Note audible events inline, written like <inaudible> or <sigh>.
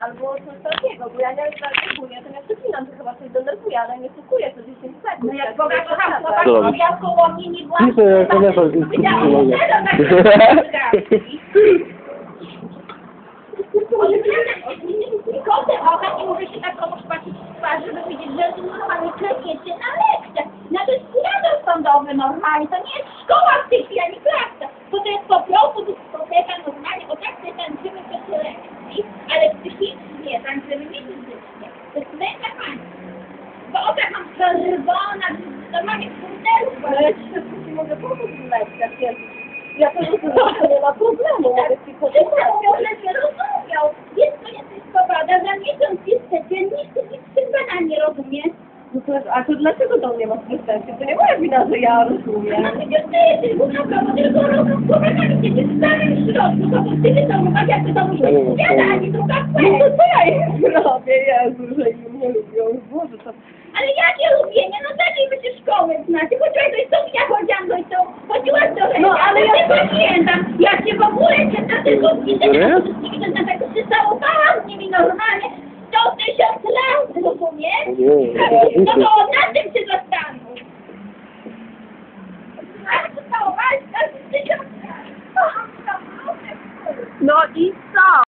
Albo coś takiego, bo ja nie reaguję, to nie przeklinam, to chyba coś denerwuje, ale nie kupuję co 10 sekund. No jak Boga kocham, chłopak robisz? ja koło mnie nie byłam. Piszę, jak to nie to jest Powiedziałam, psychologia. to tak <laughs> Kotem oka nie może się tak komuś patrzeć w twarz, żeby wiedzieć, że normalnie klepiecie na lekcjach. No to jest kurator sądowy normalnie, to nie jest szkoła w tej chwili, ani klasa. To to jest po prostu dyskoteka normalnie, bo tak sobie tańczymy w czasie lekcji, ale psychicznie tańczymy nie fizycznie. To jest mega fajne. Bo oka mam czerwona, normalnie w Ale ja ci mogę pomóc w lekcjach, więc ja to rozumiem, że nie ma problemu, mogę ci mówią, że nie rozumiał. Jest to jesteś popada, za miesiąc jest codziennik, nic chyba nie rozumie. No to a to dlaczego do mnie masz pretensje? To nie moja wina, że ja No rozumiem. przecież ty jesteś główną prawą, tylko rozum widzicie w samym środku, to bo ty to jak ty to druga No to co ja im robię, Jezu, że im nie lubią, Boże, to... Ale jakie lubienie, no zacznijmy się szkoły znacie, chodziłaś do ja chodziłam do co, chodziłaś do No, ale ja- nie pamiętam, ja się w ogóle na tylko się widzę, na tak się całowałam z nimi normalnie, sto tysiąc lat, rozumiesz? Nie, No to northeast side.